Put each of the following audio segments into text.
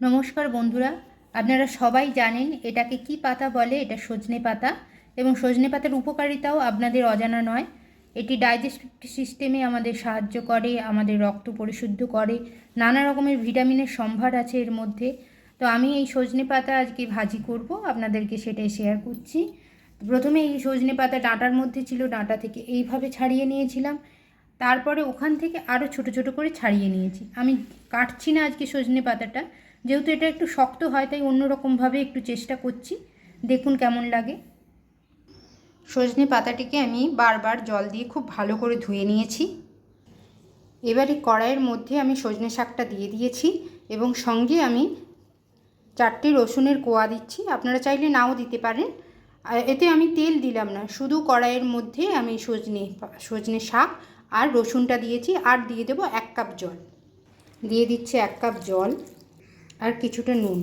নমস্কার বন্ধুরা, আপনারা সবাই জানেন এটাকে কি পাতা বলে? এটা সজনে পাতা এবং সজনে পাতার উপকারিতাও আপনাদের অজানা নয়। এটি ডাইজেস্টিভ সিস্টেমে আমাদের সাহায্য করে, আমাদের রক্ত পরিশুদ্ধ করে, নানা রকমের ভিটামিনের সম্ভার আছে এর মধ্যে। তো আমি এই সজনে পাতা আজকে ভাজি করব, আপনাদেরকে সেটাই শেয়ার করছি। প্রথমে এই সজনে পাতা ডাঁটার মধ্যে ছিল, ডাঁটা থেকে এইভাবে ছাড়িয়ে নিয়েছিলাম। তারপরে ওখান থেকে আরও ছোট ছোট করে ছাড়িয়ে নিয়েছি। আমি কাটছি না আজকে সজনে পাতাটা যেহেতু এটা একটু শক্ত হয়, তাই অন্যরকমভাবে একটু চেষ্টা করছি। দেখুন কেমন লাগে। সজনে পাতাটিকে আমি বারবার জল দিয়ে খুব ভালো করে ধুয়ে নিয়েছি। এবারে কড়াইয়ের মধ্যে আমি সজনে শাকটা দিয়ে দিয়েছি এবং সঙ্গে আমি চারটে রসুনের কোয়া দিচ্ছি। আপনারা চাইলে নাও দিতে পারেন। এতে আমি তেল দিলাম না, শুধু কড়াইয়ের মধ্যে আমি সজনে সজনে শাক আর রসুনটা দিয়েছি। আর দিয়ে দেবো এক কাপ জল। দিয়ে দিচ্ছে এক কাপ জল। আর কিছুটা নুন।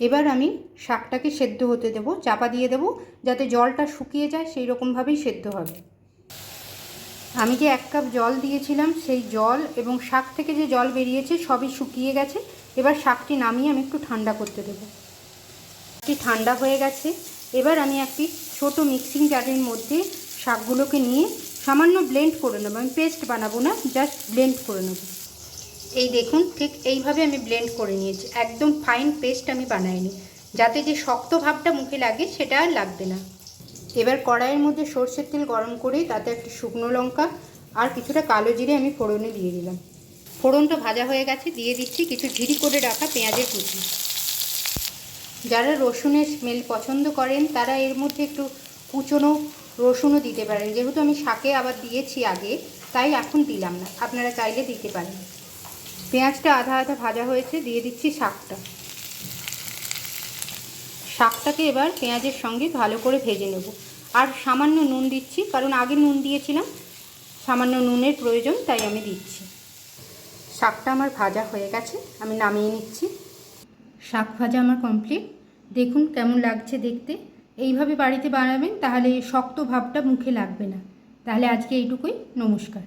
এবার আমি শাকটাকে সেদ্ধ হতে দেবো, চাপা দিয়ে দেবো, যাতে জলটা শুকিয়ে যায় সেই রকমভাবেই সেদ্ধ হবে। আমি যে এক কাপ জল দিয়েছিলাম, সেই জল এবং শাক থেকে যে জল বেরিয়েছে, সবই শুকিয়ে গেছে। এবার শাকটি নামিয়ে আমি একটু ঠান্ডা করতে দেবো। শাকটি ঠান্ডা হয়ে গেছে। এবার আমি একটি ছোট মিক্সিং জারের মধ্যে শাকগুলোকে নিয়ে সামান্য ব্লেন্ড করে নেব। আমি পেস্ট বানাবো না, জাস্ট ব্লেন্ড করে নেব। এই দেখুন, ঠিক এইভাবে আমি ব্লেন্ড করে নিয়েছি। একদম ফাইন পেস্ট আমি বানাইনি। যাতে যে শক্ত ভাবটা মুখে লাগে, সেটা আর লাগবে না। এবার কড়াইয়ের মধ্যে সর্ষের তেল গরম করে তাতে একটি শুকনো লঙ্কা আর কিছুটা কালো জিরে আমি ফোড়নে দিয়ে দিলাম। ফোড়নটা ভাজা হয়ে গেছে, দিয়ে দিচ্ছি কিছু ঝিরি করে রাখা পেঁয়াজের কুচি। যারা রসুনের স্মেল পছন্দ করেন, তারা এর মধ্যে একটু কুচনো রসুনও দিতে পারেন। যেহেতু আমি শাকে আবার দিয়েছি আগে, তাই এখন দিলাম না। আপনারা চাইলে দিতে পারেন। পেঁয়াজটা আধা আধা ভাজা হয়েছে, দিয়ে দিচ্ছি শাকটা। শাকটাকে এবার পেঁয়াজের সঙ্গে ভালো করে ভেজে নেব। আর সামান্য নুন দিচ্ছি, কারণ আগে নুন দিয়েছিলাম, সামান্য নুনের প্রয়োজন, তাই আমি দিচ্ছি। শাকটা আমার ভাজা হয়ে গেছে, আমি নামিয়ে নিচ্ছি। শাক ভাজা আমার কমপ্লিট। দেখুন কেমন লাগছে দেখতে। এইভাবে বাড়িতে বানাবেন, তাহলে শক্ত ভাবটা মুখে লাগবে না। তাহলে আজকে এইটুকুই, নমস্কার।